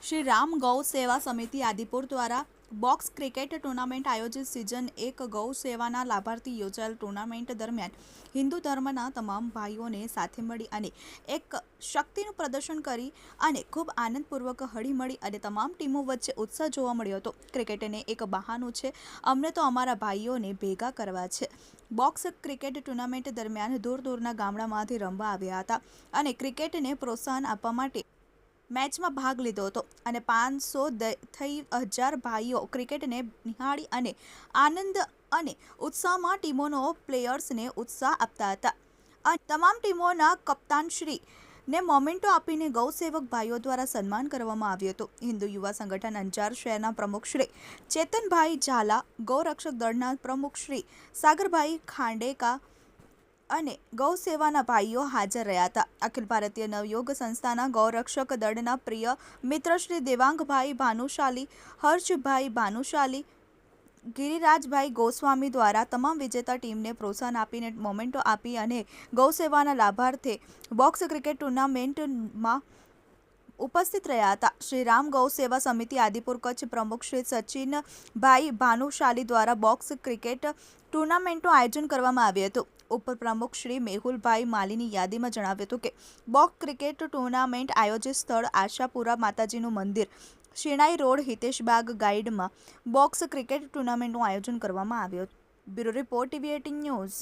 શ્રી રામ ગૌ સેવા સમિતિ આદિપુર દ્વારા બોક્સ ક્રિકેટ ટુર્નામેન્ટ આયોજિત સિઝન એક ગૌ સેવાના લાભાર્થી યોજાયેલ ટુર્નામેન્ટ દરમિયાન હિન્દુ ધર્મના તમામ ભાઈઓને સાથે મળી અને એક શક્તિનું પ્રદર્શન કરી અને ખૂબ આનંદપૂર્વક હળીમળી અને તમામ ટીમો વચ્ચે ઉત્સાહ જોવા મળ્યો હતો. ક્રિકેટને એક બહાનું છે. અમને તો અમારા ભાઈઓને ભેગા કરવા છે. બોક્સ ક્રિકેટ ટુર્નામેન્ટ દરમિયાન દૂર દૂરના ગામડામાંથી રમવા આવ્યા હતા અને ક્રિકેટને પ્રોત્સાહન આપવા માટે મેચમાં ભાગ લીધો હતો અને પાંચસો થઈ હજાર ભાઈઓ ક્રિકેટને નિહાળી અને આનંદ અને ઉત્સાહમાં ટીમોનો પ્લેયર્સને ઉત્સાહ આપતા હતા. અને તમામ ટીમોના કપ્તાનશ્રી ને મોમેન્ટો આપીને ગૌસેવક ભાઈઓ દ્વારા સન્માન કરવામાં આવ્યું હતું. હિન્દુ યુવા સંગઠન અંજાર શહેરના પ્રમુખ શ્રી ચેતનભાઈ ઝાલા, ગૌરક્ષક દળના પ્રમુખ શ્રી સાગરભાઈ ખાંડેકા અને ગૌ સેવાના ભાઈઓ હાજર રહ્યા હતા. અખિલ ભારતીય નવયોગ સંસ્થાના ગૌરક્ષક દળના પ્રિય મિત્ર શ્રી દેવાંગભાઈ ભાનુશાલી, હર્ષભાઈ ભાનુશાલી, ગિરિરાજભાઈ ગોસ્વામી દ્વારા તમામ વિજેતા ટીમને પ્રોત્સાહન આપીને મોમેન્ટો આપી અને ગૌ સેવાના લાભાર્થે બોક્સ ક્રિકેટ ટુર્નામેન્ટમાં ઉપસ્થિત રહ્યા હતા. શ્રી રામ ગૌ સેવા સમિતિ આદિપુર કચ્છ પ્રમુખ શ્રી સચિનભાઈ ભાનુશાલી દ્વારા બોક્સ ક્રિકેટ ટુર્નામેન્ટનું આયોજન કરવામાં આવ્યું હતું. ઉપપ્રમુખ શ્રી મેહુલભાઈ માલીની યાદીમાં જણાવ્યું હતું કે, બોક્સ ક્રિકેટ ટુર્નામેન્ટ આયોજિત સ્થળ આશાપુરા માતાજીનું મંદિર. શિણાઈ રોડ હિતેશબાગ ગાઈડમાં બોક્સ ક્રિકેટ ટુર્નામેન્ટનું આયોજન કરવામાં આવ્યું bureau report TV eighteen news.